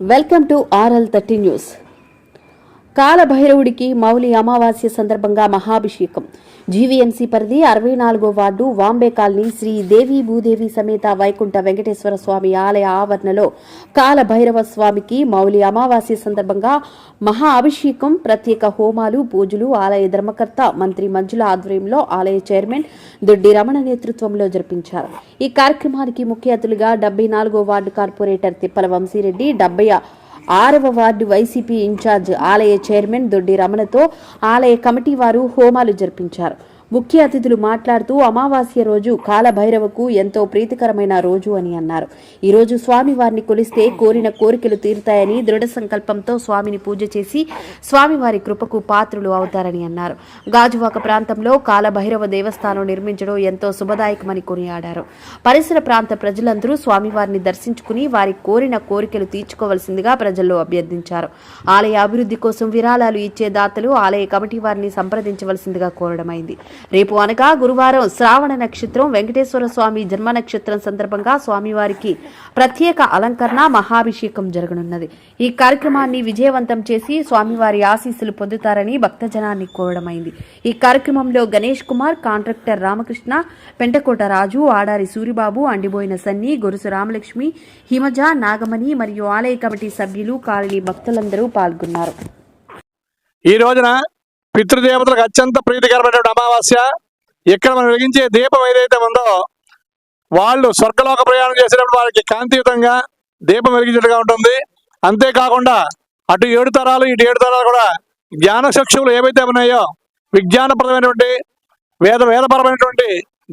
welcome to RL thirty news కాలభైరవుడికి Mouli అమావాస్య సందర్భంగా మహాభిషేకం. GVMC పరిధి అరవై నాలుగో వార్డు వాంబే కాలనీ శ్రీ దేవి భూదేవి సమేత వైకుంఠ వెంకటేశ్వర స్వామి ఆలయ ఆవరణలో కాలభైరవ స్వామికి మౌలి అమావాస్య సందర్భంగా మహా అభిషేకం ప్రత్యేక హోమాలు పూజలు ఆలయ ధర్మకర్త మంత్రి మంజుల ఆధ్వర్యంలో ఆలయ చైర్మన్ దొడ్డి రమణ నేతృత్వంలో జరిపించారు. ఈ కార్యక్రమానికి ముఖ్య అతిథులుగా డెబ్బై నాలుగో వార్డు కార్పొరేటర్ తిప్పల వంశీరెడ్డి డెబ్బై ఆరవ వార్డు వైసీపీ ఇన్ఛార్జ్ ఆలయ చైర్మన్ దొడ్డి రమణతో ఆలయ కమిటీ వారు హోమాలు జరిపించారు. ముఖ్య అతిథులు మాట్లాడుతూ అమావాస్య రోజు కాలభైరవకు ఎంతో ప్రీతికరమైన రోజు అని అన్నారు. ఈరోజు స్వామి స్వామివారిని కొలిస్తే కోరిన కోరికలు తీరుతాయని దృఢ సంకల్పంతో స్వామిని పూజ చేసి స్వామివారి కృపకు పాత్రులు అవుతారని అన్నారు. గాజువాక ప్రాంతంలో కాలభైరవ దేవస్థానం నిర్మించడం ఎంతో శుభదాయకమని కొనియాడారు. పరిసర ప్రాంత ప్రజలందరూ స్వామివారిని దర్శించుకుని వారి కోరిన కోరికలు తీర్చుకోవలసిందిగా ప్రజల్లో అభ్యర్థించారు. ఆలయ అభివృద్ధి కోసం విరాళాలు ఇచ్చే దాతలు ఆలయ కమిటీ వారిని సంప్రదించవలసిందిగా కోరడమైంది. రేపు అనగా గురువారం శ్రావణ నక్షత్రం వెంకటేశ్వర స్వామి జన్మ నక్షత్రం సందర్భంగా స్వామివారికి ప్రత్యేక అలంకరణ మహాభిషేకం జరగనున్నది. ఈ కార్యక్రమాన్ని విజయవంతం చేసి స్వామివారి ఆశీస్సులు పొందుతారని భక్తజనాన్ని కోరడమైంది ఈ కార్యక్రమంలో గణేష్ కుమార్ కాంట్రాక్టర్ రామకృష్ణ పెంటకోట రాజు ఆడారి సూరిబాబు అండిబోయిన సన్ని గొరుసు రామలక్ష్మి హిమజ నాగమణి మరియు ఆలయ కమిటీ సభ్యులు కాలనీ భక్తులందరూ పాల్గొన్నారు. ఈ రోజున పితృదేవతలకు అత్యంత ప్రీతికరమైనటువంటి అమావాస్య. ఇక్కడ మనం వెలిగించే దీపం ఏదైతే ఉందో వాళ్ళు స్వర్గలోక ప్రయాణం చేసేటప్పుడు వారికి కాంతియుతంగా దీపం వెలిగించేట్టుగా ఉంటుంది. అంతేకాకుండా అటు ఏడు తరాలు ఇటు ఏడు తరాలు కూడా జ్ఞాన చక్షువులు ఏవైతే ఉన్నాయో విజ్ఞానప్రదమైనటువంటి వేద వేదపరమైనటువంటి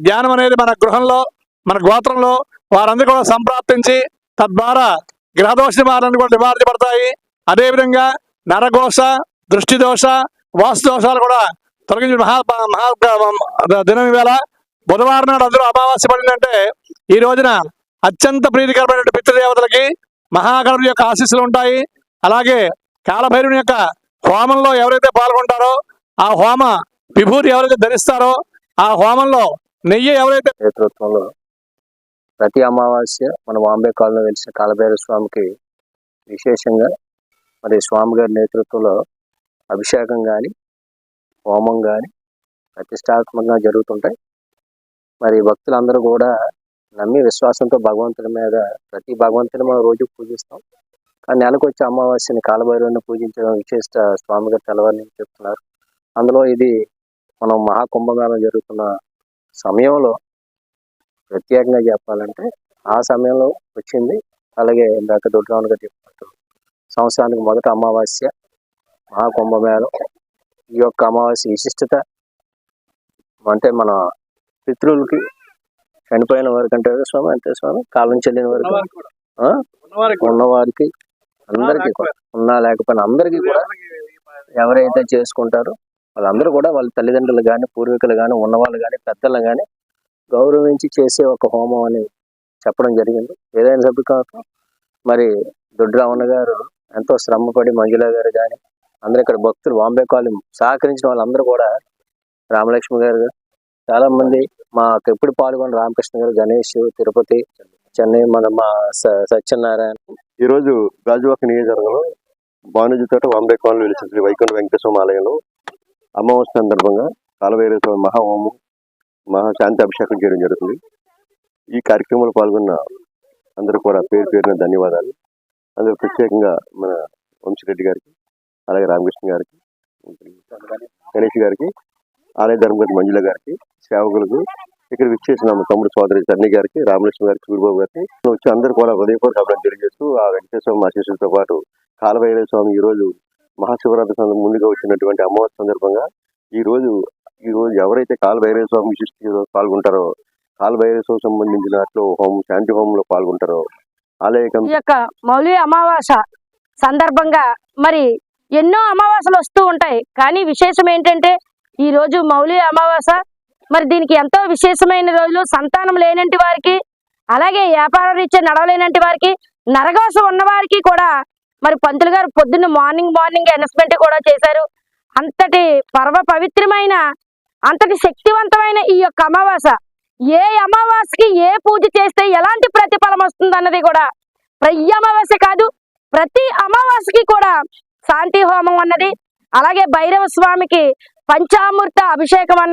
జ్ఞానం అనేది మన గృహంలో మన గోత్రంలో వారందరూ కూడా సంప్రాప్తించి తద్వారా గ్రహదోష నివారణ కూడా నివారించబడతాయి. అదేవిధంగా నరఘోష దృష్టి దోష కూడా తొలగించిన మహా మహా దినం వేళ బుధవారం నాడు అందరూ అమావాస్య పడిందంటే ఈ రోజున అత్యంత ప్రీతికరమైన పితృదేవతలకి మహాగణుడి యొక్క ఆశీస్సులు ఉంటాయి. అలాగే కాలభైరుని యొక్క హోమంలో ఎవరైతే పాల్గొంటారో ఆ హోమ విభూతి ఎవరైతే ధరిస్తారో ఆ హోమంలో నెయ్యి ఎవరైతే నేతృత్వంలో ప్రతి అమావాస్య మన బాంబే కాలనీ వెలిసిన కాలభైరవ స్వామికి విశేషంగా మరి స్వామి గారి నేతృత్వంలో అభిషేకం కానీ హోమం కానీ ప్రతిష్టాత్మకంగా జరుగుతుంటాయి. మరి భక్తులందరూ కూడా నమ్మి విశ్వాసంతో భగవంతుడి మీద ప్రతి భగవంతుని మనం రోజు పూజిస్తాం. కానీ నెలకు వచ్చే అమావాస్యని కాలభైరవుని పూజించడం విశిష్ట స్వామి గారు తెలవాలని చెప్తున్నారు. అందులో ఇది మనం మహాకుంభమేళం జరుగుతున్న సమయంలో ప్రత్యేకంగా చెప్పాలంటే ఆ సమయంలో వచ్చింది. అలాగే ఇందాక దొడ్రావణ గారు చెప్పినట్టు సంవత్సరానికి మొదట అమావాస్య మహాకుంభమేళం ఈ యొక్క అమావాస్య విశిష్టత అంటే మన పితృలకి చనిపోయిన వారికి అంటే స్వామి అంతే స్వామి? కాలం చెల్లిన వరకు? ఉన్నవారికి అందరికీ కూడా. ఉన్నా లేకపోయినా అందరికీ కూడా ఎవరైతే చేసుకుంటారో వాళ్ళందరూ కూడా వాళ్ళ తల్లిదండ్రులు కానీ పూర్వీకులు కానీ ఉన్నవాళ్ళు కానీ పెద్దలు కానీ గౌరవించి చేసే ఒక హోమం అని చెప్పడం జరిగింది. ఏదైనా సభ్యు మరి దొడ్డి రమణ గారు ఎంతో శ్రమపడి మంజుల గారు కానీ అందరూ ఇక్కడ భక్తులు బాంబే కాలనీ సహకరించిన వాళ్ళందరూ కూడా రామలక్ష్మి గారు చాలా మంది మాకు ఎప్పుడు పాల్గొన్న రామకృష్ణ గారు గణేష్ తిరుపతి చెన్నై మన మా స- సత్యనారాయణ. ఈరోజు గాజువాక నియోజకవర్గంలో భానుజుతోట బాంబే కాలనీ వెలిసిన శ్రీ వైకుంఠ వెంకటేశ్వర ఆలయంలో. అమావాస్య సందర్భంగా కాలభైరవ స్వామి మహాహోమం మహాశాంతి అభిషేకం చేయడం జరుగుతుంది. ఈ కార్యక్రమంలో పాల్గొన్న అందరూ కూడా పేరు పేరున ధన్యవాదాలు. అందులో ప్రత్యేకంగా మన వంశరెడ్డి గారికి అలాగే రామకృష్ణ గారికి గణేష్ గారికి ఆలయ ధర్మగతి మంజుల గారికి సేవకులకు ఇక్కడ విచ్చేసిన తమ్ముడు సోదరి సన్ని గారికి రామలక్ష్మి గారికి సూర్యబాబు గారికి. వచ్చి అందరూ కూడా హృదయపూర్వక అభినందనలు తెలియజేస్తూ ఆ వెంకటేశ్వర స్వామి ఆశీస్సులతో పాటు కాలభైరవ స్వామి ఈ రోజు మహాశివరాత్రి సందర్భం ముందుగా వచ్చినటువంటి అమ్మవారి సందర్భంగా ఈ రోజు ఈ రోజు ఎవరైతే కాలభైరవ స్వామి విశిష్ట పాల్గొంటారో కాలభైరవ స్వామి సంబంధించినట్లు హోమం శాంతి హోమంలో పాల్గొంటారో ఆలయ యొక్క మౌలి అమావాస సందర్భంగా మరి ఎన్నో అమావాసలు వస్తూ ఉంటాయి. కానీ విశేషం ఏంటంటే ఈ రోజు మౌలి అమావాస. మరి దీనికి ఎంతో విశేషమైన రోజులు. సంతానం లేనంటి వారికి అలాగే వ్యాపార రీత్యా నడవలేనంటి వారికి నరగాసు ఉన్నవారికి కూడా మరి పంతులు గారు పొద్దున్న మార్నింగ్ మార్నింగ్ అనౌన్స్మెంట్ కూడా చేశారు. అంతటి పర్వ పవిత్రమైన అంతటి శక్తివంతమైన ఈ యొక్క అమావాస. ఏ అమావాస్యకి ఏ పూజ చేస్తే ఎలాంటి ప్రతిఫలం వస్తుంది అన్నది కూడా ప్రతి అమావాస్య కాదు ప్రతి అమావాస్యకి కూడా శాంతి హోమం అన్నది అలాగే భైరవ స్వామికి పంచామృత అభిషేకం అన్నది